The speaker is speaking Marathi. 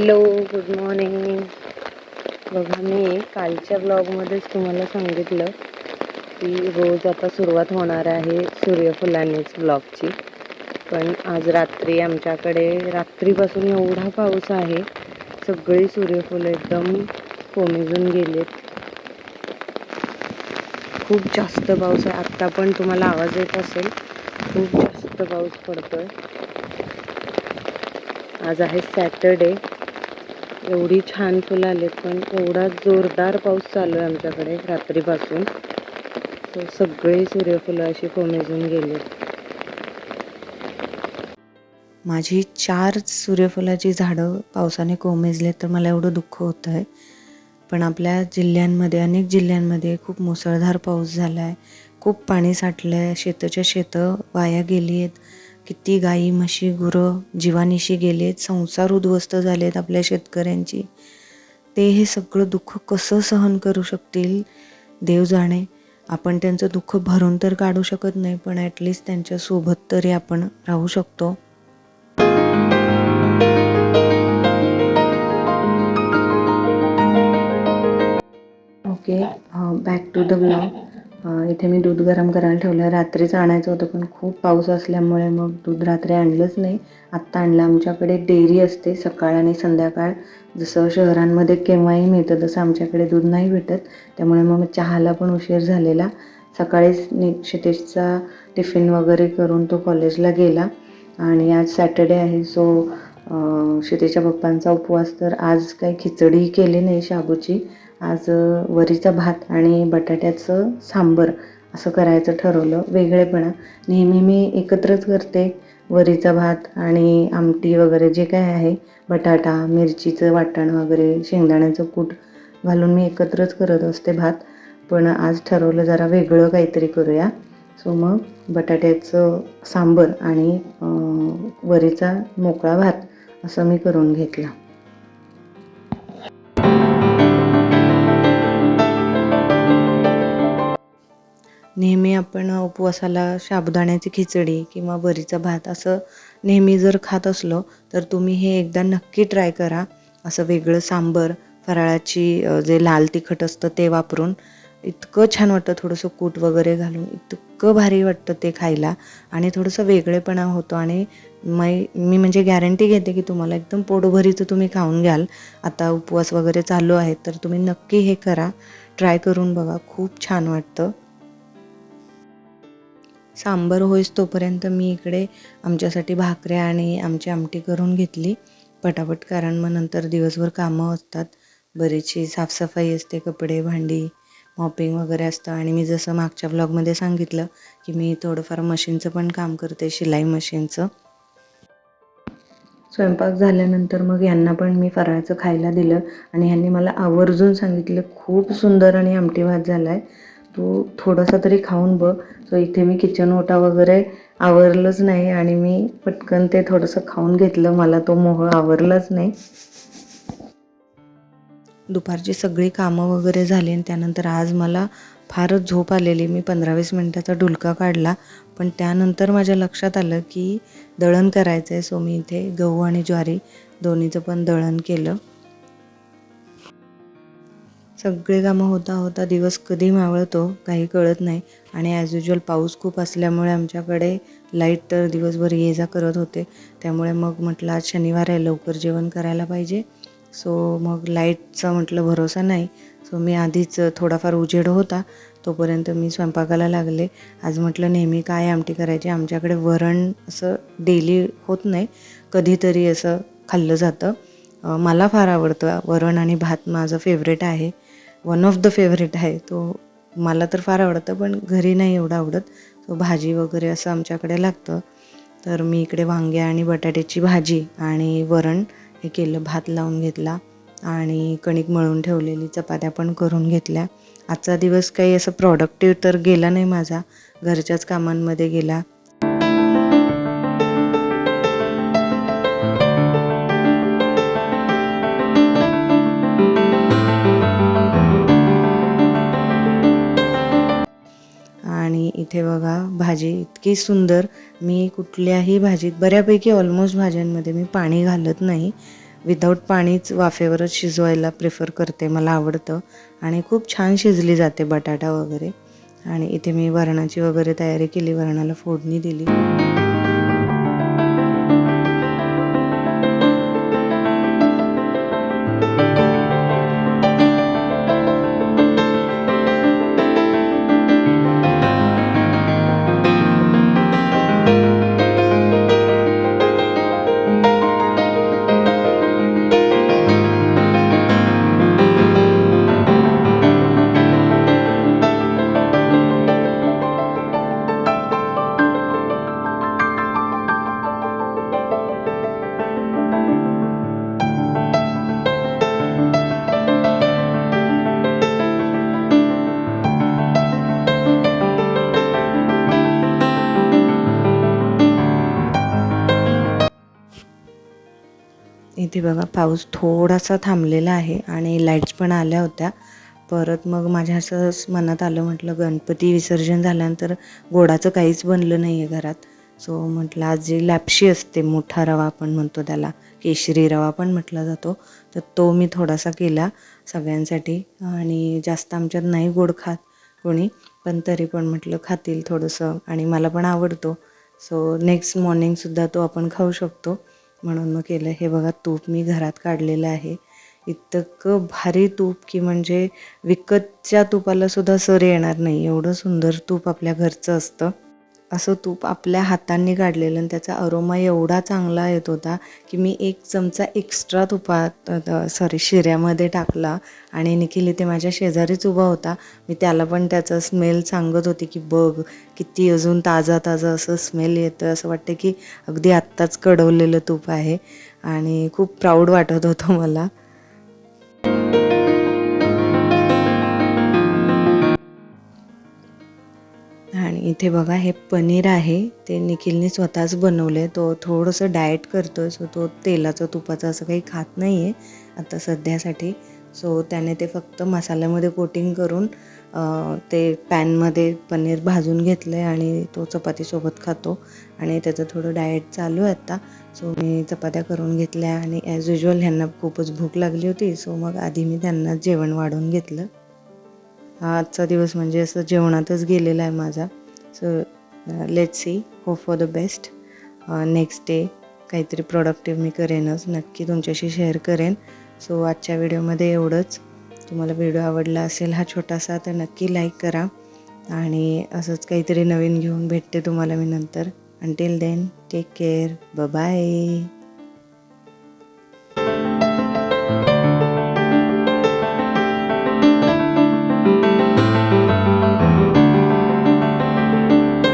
Hello good morning. बघा मी कालच्या ब्लॉगमध्येच तुम्हाला सांगितलं की रोज आता सुरुवात होणार आहे सूर्यफुलांनीच ब्लॉगची. पण आज रात्री आमच्याकडे रात्रीपासून एवढा पाऊस आहे सगळी सूर्यफुलं एकदम कोमेजून गेलेत. खूप जास्त पाऊस आहे. आत्ता पण तुम्हाला आवाज येत असेल खूप जास्त पाऊस पडतोय. आज आहे सॅटरडे. एवढी छान फुलं आलीत पण एवढा जोरदार पाऊस चालू आहे आमच्याकडे रात्रीपासून. तर सगळी सूर्यफुलं अशी कोमेजून गेलीत. माझी चार सूर्यफुलाची झाडं पावसाने कोमेजले तर मला एवढं दुःख होतं आहे पण आपल्या जिल्ह्यांमध्ये अनेक जिल्ह्यांमध्ये खूप मुसळधार पाऊस झाला आहे खूप पाणी साठलं आहे शेताच्या शेतं वाया गेली आहेत किती गाई म्हशी गुरं जीवानिशी गेली आहेत संसार उद्ध्वस्त झाले आहेत आपल्या शेतकऱ्यांची. ते हे सगळं दुःख कसं सहन करू शकतील? देव जाणे. आपण त्यांचं दुःख भरून तर काढू शकत नाही पण ॲटलिस्ट त्यांच्यासोबत तरी आपण राहू शकतो. Okay back to the blog इथे मी दूध गरम करायला ठेवलं. रात्रीच आणायचं होतं पण खूप पाऊस असल्यामुळे मग दूध रात्री आणलंच नाही. आत्ता आणलं. आमच्याकडे डेअरी असते सकाळ आणि संध्याकाळ. जसं शहरांमध्ये केव्हाही मिळतं तसं आमच्याकडे दूध नाही भेटत. त्यामुळे मग चहाला पण उशीर झालेला. सकाळीच नि क्षितेशचा टिफिन वगैरे करून तो कॉलेजला गेला. आणि आज सॅटर्डे आहे सो क्षितेच्या पप्पांचा उपवास. तर आज काही खिचडी केली नाही शाबूची. आज वरीचा भात आणि बटाट्याचं सांबर असं करायचं ठरवलं वेगळेपणा. नेहमी मी एकत्रच करते वरीचा भात आणि आमटी वगैरे जे काय आहे बटाटा मिरचीचं वाटण वगैरे शेंगदाण्याचं कूट घालून मी एकत्रच करत असते भात. पण आज ठरवलं जरा वेगळं काहीतरी करूया. सो मग बटाट्याचं सांबर आणि वरीचा मोकळा भात असं मी करून घेतला. नेहमी आपण उपवासाला साबुदाण्याची खिचडी किंवा वरीचा भात असं नेहमी जर खात असलो तर तुम्ही हे एकदा नक्की ट्राय करा. असं वेगळं सांबर फराळाची जे लाल तिखट असतं ते वापरून इतकं छान वाटतं थोडंसं कूट वगैरे घालून इतकं भारी वाटतं ते खायला. आणि थोडंसं वेगळेपणा होतो आणि मै मी म्हणजे गॅरंटी घेते की तुम्हाला एकदम पोटभरीचं तुम्ही खाऊन घ्याल. आता उपवास वगैरे चालू आहेत तर तुम्ही नक्की हे करा. ट्राय करून बघा खूप छान वाटतं. सांबर होईस तोपर्यंत मी इकडे आमच्यासाठी भाकऱ्या आणि आमची आमटी करून घेतली. पटापट कारण मग नंतर दिवसभर कामं असतात. बरीचशी साफसफाई असते कपडे भांडी मॉपिंग वगैरे असतं. आणि मी जसं मागच्या ब्लॉगमध्ये सांगितलं की मी थोडंफार मशीनचं पण काम करते शिलाई मशीनचं स्वयंपाक झाल्यानंतर मग यांना पण मी फराळाचं खायला दिलं. आणि ह्यांनी मला आवर्जून सांगितलं खूप सुंदर आणि आमटी भात झाला आहे तू थोडासा तरी खाऊन बघ. सो इथे मी किचन ओटा वगैरे आवरलंच नाही आणि मी पटकन ते थोडंसं खाऊन घेतलं. मला तो मोह आवरलाच नाही. दुपारची सगळी कामं वगैरे झाली आणि त्यानंतर आज मला फारच झोप आलेली. मी पंधरा वीस मिनटाचा डुलका काढला. पण त्यानंतर माझ्या लक्षात आलं की दळण करायचं आहे सो मी इथे गहू आणि ज्वारी दोन्हीचं पण दळण केलं. सगळे कामं होता होता दिवस कधी मावळतो काही कळत नाही. आणि ॲज युजल पाऊस खूप असल्यामुळे आमच्याकडे लाइट तर दिवसभर ये जा करत होते. त्यामुळे मग म्हटलं आज शनिवार आहे लवकर जेवण करायला पाहिजे. सो मग लाईटचा म्हटलं भरोसा नाही. सो मी आधीच थोडाफार उजेड होता. तोपर्यंत मी स्वयंपाकाला लागले. आज म्हटलं नेहमी काय आमटी करायची? आमच्याकडे वरण असं डेली होत नाही. कधीतरी असं खाल्लं जातं. मला फार आवडतं. वरण आणि भात माझं फेवरेट आहे. वन ऑफ द फेवरेट आहे. तो मला तर फार आवडतं पण घरी नाही एवढं आवडत. तो भाजी वगैरे असं आमच्याकडे लागतं. तर मी इकडे वांग्या आणि बटाट्याची भाजी आणि वरण हे केलं भात लावून घेतला आणि कणिक मळून ठेवलेली चपात्या पण करून घेतल्या. आजचा दिवस काही असं प्रॉडक्टिव्ह तर गेला नाही माझा. घरच्याच कामांमध्ये गेला. इथे बघा भाजी इतकी सुंदर. मी कुठल्याही भाजीत बऱ्यापैकी ऑलमोस्ट भाज्यांमध्ये मी पाणी घालत नाही. विदाऊट पाणीच वाफेवरच शिजवायला प्रिफर करते मला आवडतं. आणि खूप छान शिजली जाते बटाटा वगैरे. आणि इथे मी वरणाची वगैरे तयारी केली वरणाला फोडणी दिली. इथे बघा पाऊस थोडासा थांबलेला आहे आणि लाईट्स पण आल्या होत्या. परत मग माझ्या असं मनात आलं म्हटलं गणपती विसर्जन झाल्यानंतर गोडाचं काहीच बनलं नाही आहे घरात. सो म्हटलं आज जी लॅपशी असते मोठा रवा आपण म्हणतो त्याला केशरी रवा पण म्हटला जातो तर तो मी थोडासा केला सगळ्यांसाठी. आणि जास्त आमच्यात नाही गोड खात कोणी पण तरी पण म्हटलं खातील थोडंसं आणि मला पण आवडतो. सो नेक्स्ट मॉर्निंगसुद्धा तो आपण खाऊ शकतो. म्हणून मग केलं हे बघा तूप मी घरात काढलेलं आहे. इतकं भारी तूप की म्हणजे विकतच्या तुपाला सुद्धा सर येणार नाही. एवढं सुंदर तूप आपल्या घरचं असतं. असं तूप आपल्या हातांनी काढलेलं आणि त्याचा अरोमा एवढा चांगला येत होता की मी एक चमचा एक्स्ट्रा तुपात सॉरी शिऱ्यामध्ये टाकला आणि निखिल इथे माझ्या शेजारीच उभा होता. मी त्याला पण त्याचा स्मेल सांगत होती की बघ किती अजून ताजा ताजा असं स्मेल येतं असं वाटतं की अगदी आत्ताच कडवलेलं तूप आहे आणि खूप प्राऊड वाटत होतं मला. आणि इथे बघा हे पनीर आहे. ते निखिलने स्वतःच बनवलं आहे तो थोडंसं डाएट करतो आहे सो तो तेलाचं तुपाचं असं काही खात नाही आहे आता सध्यासाठी. सो त्याने ते फक्त मसाल्यामध्ये कोटिंग करून ते पॅनमध्ये पनीर भाजून घेतलं आहे आणि तो चपातीसोबत खातो. आणि त्याचं थोडं डाएट चालू आहे आता. सो मी चपात्या करून घेतल्या आणि ॲज युजल ह्यांना खूपच भूक लागली होती. सो मग आधी मी त्यांना जेवण वाढवून घेतलं. हा आजचा दिवस म्हणजे असं जेवणातच गेलेला आहे माझा. So let see hope for the best next day काहीतरी प्रोडक्टिव्ह मी करेनच. नक्की तुमच्याशी शेअर करेन. सो आजच्या व्हिडिओमध्ये एवढंच. तुम्हाला व्हिडिओ आवडला असेल हा छोटासा तर नक्की लाईक करा. आणि असंच काहीतरी नवीन घेऊन भेटते तुम्हाला मी नंतर. Until then take care bye